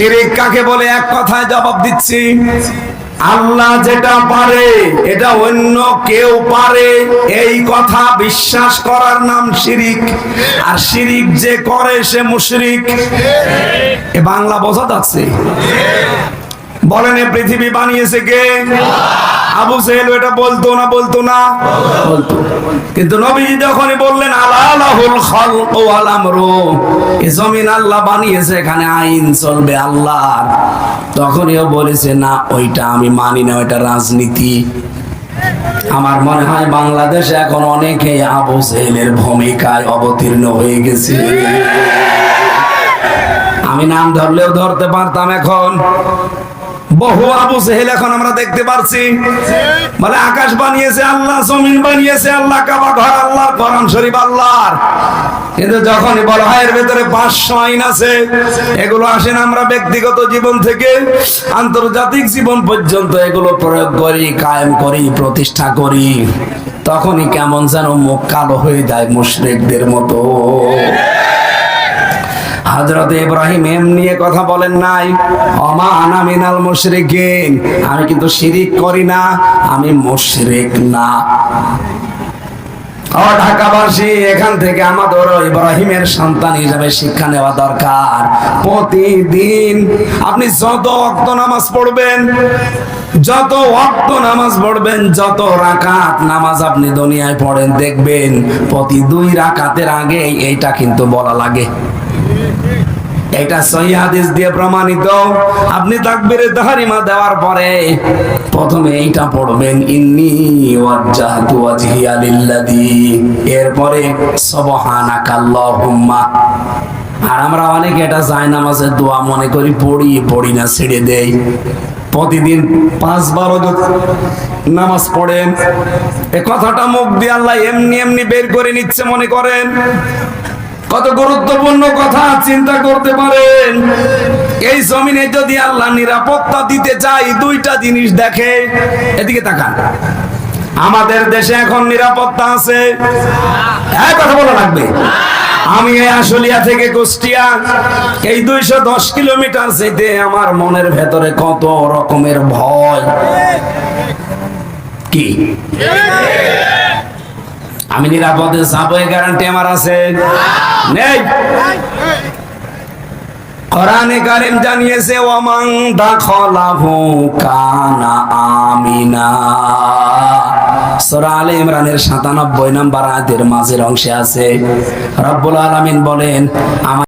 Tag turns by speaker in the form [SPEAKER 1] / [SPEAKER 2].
[SPEAKER 1] শিরিক কাকে বলে? এক কথায় জবাব দিচ্ছি। আল্লাহ যেটা পারে, এটা অন্য কেউ পারে। এই কথা বিশ্বাস করার নাম শিরিক। আর শিরিক যে করে, সে মুশরিক। এ বাংলা বোঝা যাচ্ছে? বলেন এ পৃথিবী বানিয়েছে কে? আবু সেহেল এটা বলতো না বলতো না? বলতো। কিন্তু নবীজি যখনই বললেন আলাহুল খালক ওয়াল আমরু এ জমিন আল্লাহ বানিয়েছে এখানে আইন চলবে আল্লাহ তখনই ও বলেছে না ওইটা আমি মানি না ওইটা রাজনীতি। আমার মনে হয় বাংলাদেশে এখন অনেকে আবু সেহেলের ভূমিকায় অবতীর্ণ হয়ে গেছে। আমি নাম ধরলেও ধরতে পারতাম এখন। বহু আবু সেহেল এখন আমরা দেখতে পারছি। মানে আকাশ বানিয়েছে আল্লাহ, জমিন বানিয়েছে আল্লাহ, কাবা ঘর আল্লাহর কোরআন শরীফ আল্লাহর। কিন্তু যখনই বলা হয় এর ভেতরে পাঁচশো আইন আছে, এগুলো আসেন আমরা ব্যক্তিগত জীবন থেকে, আন্তর্জাতিক জীবন পর্যন্ত এগুলো প্রয়োগ করি, কায়েম করি, প্রতিষ্ঠা করি। তখনই কেমন যেন মুখ কালো হয়ে যায় মুশরিকদের মতো। হজরত ইব্রাহিম এম নিয়ে কথা বলেন নাই অমা আনা মিনাল মুশরিকিন আমি কিন্তু শিরিক করি না, আমি মুশরিক না। ও ঢাকাবাসী, এখান থেকে আমাদের ইব্রাহিমের সন্তান হিসেবে শিক্ষা নেওয়া দরকার। প্রতিদিন আপনি যত অক্ত নামাজ পড়বেন যত অক্ত নামাজ পড়বেন, যত রাকাত নামাজ আপনি দুনিয়ায় পড়েন, দেখবেন প্রতি দুই রাকাতের আগে এইটা কিন্তু বলা লাগে। এটা সহি হাদিস দিয়ে প্রমাণিত। আপনি তাহরিমা দেওয়ার পরে প্রথমে এইটা পড়বেন, ইন্নি ওয়াজ্জাহতু ওয়াজহিয়া লিল্লাযী। এরপরে, সুবহানাকাল্লাহুম্মা। আর আমরা অনেকে এটা যায় নামাজের দোয়া মনে করি, পড়ি পড়ি না, ছেড়ে দেই। প্রতিদিন পাঁচ পাঁচবার নামাজ পড়েন। এ কথাটা মুখ দিয়ে আল্লাহ এমনি এমনি বের করে নিচ্ছে, মনে করেন? কত গুরুত্বপূর্ণ কথা, চিন্তা করতে পারেন। এই জমিনে যদি আল্লাহ নিরাপত্তা দিতে চাই দুইটা জিনিস দেখে, এদিকে তাকান। আমাদের দেশে এখন নিরাপত্তা আছে। হ্যাঁ কথা বলা লাগবে? আমি এই আশুলিয়া থেকে কুষ্টিয়া, এই দুইশো দশ কিলোমিটার যেতে আমার মনের ভেতরে কত রকমের ভয়। কি? আমি নিরাপদে যাব, এই গ্যারান্টি আমার আছে। নেই। কোরআনে কারিম জানিয়েছে, ওয়ামান দাখলাহু কানা আমিনা। সূরা আলে ইমরানের 97 নম্বর আয়াতের মাঝের অংশে আছে। রব্বুল আলামিন বলেন আমার